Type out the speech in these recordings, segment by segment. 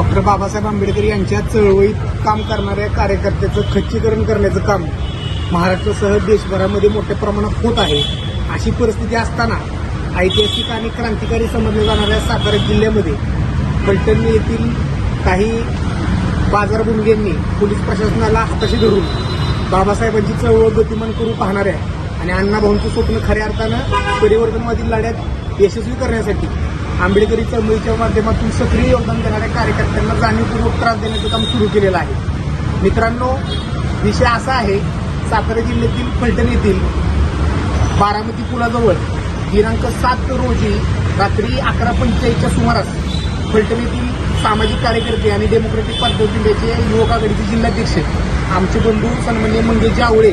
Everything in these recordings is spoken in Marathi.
डॉक्टर बाबासाहेब आंबेडकर यांच्या चळवळीत काम करणाऱ्या कार्यकर्त्याचं खच्चीकरण करण्याचं काम महाराष्ट्रासह देशभरामध्ये मोठ्या प्रमाणात होत आहे. अशी परिस्थिती असताना ऐतिहासिक आणि क्रांतिकारी समजल्या जाणाऱ्या सातारा जिल्ह्यामध्ये फलटण येथील काही बाजारभूमींनी पोलीस प्रशासनाला हाताशी धरून बाबासाहेबांची चळवळ गतिमान करू पाहणाऱ्या आणि अण्णाभाऊंचं स्वप्न खऱ्या अर्थानं परिवर्तनवादी लढ्यात यशस्वी करण्यासाठी आंबेडकरी चळवळीच्या माध्यमातून सक्रिय योगदान देणाऱ्या कार्यकर्त्यांना जाणीवपूर्वक त्रास देण्याचं काम सुरू केलेलं आहे. मित्रांनो विषय असा आहे सातारा जिल्ह्यातील फलटण येथील बारामती पुलाजवळ दिनांक सात रोजी रात्री अकरा पंचेचाळीसच्या सुमारास फलटण येथील सामाजिक कार्यकर्ते आणि डेमोक्रेटिक पार्टी ऑफ इंडियाचे युवक आघाडीचे जिल्हाध्यक्ष आमचे बंधू सन्मान्य मंगेश जावळे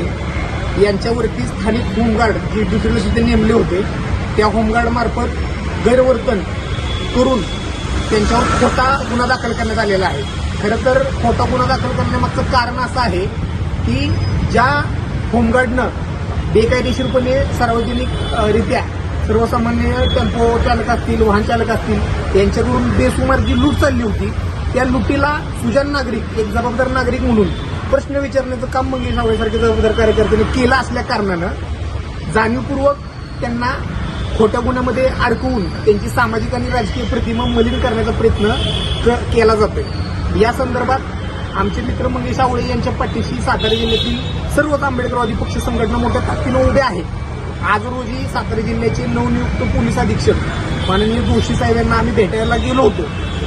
यांच्यावरती स्थानिक होमगार्ड जे दुसरीला तिथे नेमले होते. त्या होमगार्डमार्फत गैरवर्तन करून त्यांच्यावर खोटा गुन्हा दाखल करण्यात आलेला आहे. खरं तर खोटा गुन्हा दाखल करण्यामागचं कारण असं आहे की ज्या होमगार्डनं बेकायदेशीरपणे सार्वजनिक रित्या सर्वसामान्य टेम्पो चालक असतील वाहन चालक असतील यांच्याकडून बेसुमार जी लूट चालली होती. त्या लुटीला सुजान नागरिक एक जबाबदार नागरिक म्हणून प्रश्न विचारण्याचं काम मंगेश नावळेसारखे जबाबदार कार्यकर्त्यांनी केलं असल्या कारणानं जाणीवपूर्वक त्यांना खोट्या गुन्ह्यामध्ये अडकवून त्यांची सामाजिक आणि राजकीय प्रतिमा मलिन करण्याचा प्रयत्न केला जातोय. या संदर्भात आमचे मित्र मंगेश आवळे यांच्या पाठीशी सातारा जिल्ह्यातील सर्वच आंबेडकरवादी पक्ष संघटना मोठ्या ताकदीनं उभ्या आहेत. आज रोजी सातारा जिल्ह्याचे नवनियुक्त पोलीस अधीक्षक माननीय दोषी साहेबांना आम्ही भेटायला गेलो होतो.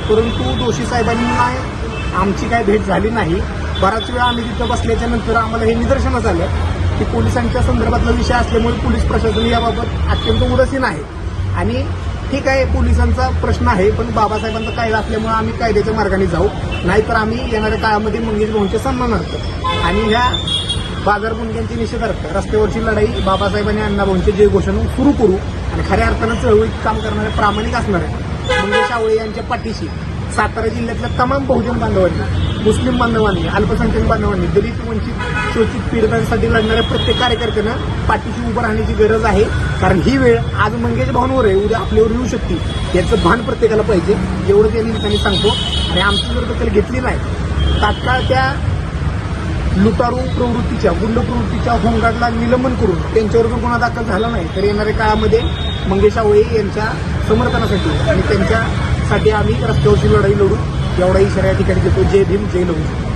परंतु दोषी साहेबांना आमची काय भेट झाली नाही. बराच वेळा आम्ही तिथं बसल्याच्या नंतर आम्हाला हे निदर्शनं झालं की पोलिसांच्या संदर्भातला विषय असल्यामुळे पोलीस प्रशासन याबाबत अत्यंत उदासीन आहे. आणि ठीक आहे पोलिसांचा प्रश्न आहे पण बाबासाहेबांचा कायदा असल्यामुळे आम्ही कायद्याच्या मार्गाने जाऊ. नाहीतर आम्ही येणाऱ्या काळामध्ये मंगेश सन्मान सन्मानार्थ आणि ह्या बाजार गुन्ह्यांच्या निषेधार्थ रस्त्यावरची लढाई बाबासाहेबांनी अण्णाभाऊंचे जय घोषणा सुरू करू. आणि खऱ्या अर्थानं चळवळीत काम करणारे प्रामाणिक असणारे मंगेश आवळे यांच्या पाठीशी सातारा जिल्ह्यातल्या तमाम बहुजन बांधवांनी मुस्लिम बांधवांनी अल्पसंख्याक बांधवांनी दलित वंचित शोषित पीडितांसाठी लढणाऱ्या प्रत्येक कार्यकर्त्यांना पाठीशी उभं राहण्याची गरज आहे. कारण ही वेळ आज मंगेश भावांवर आहे उद्या आपल्यावर येऊ शकते. याचं भान प्रत्येकाला पाहिजे एवढं त्या निमित्ताने सांगतो. आणि आमची जर दखल घेतली नाही तात्काळ त्या लुटारू प्रवृत्तीच्या गुंड प्रवृत्तीच्या होमगार्डला निलंबन करून त्यांच्यावर जर गुन्हा दाखल झाला नाही तर येणाऱ्या काळामध्ये मंगेश आवळे यांच्या समर्थनासाठी आणि त्यांच्यासाठी आम्ही रस्त्यावरची लढाई लढू. एवढा इशारा या ठिकाणी देतो जय भीम जय लहू.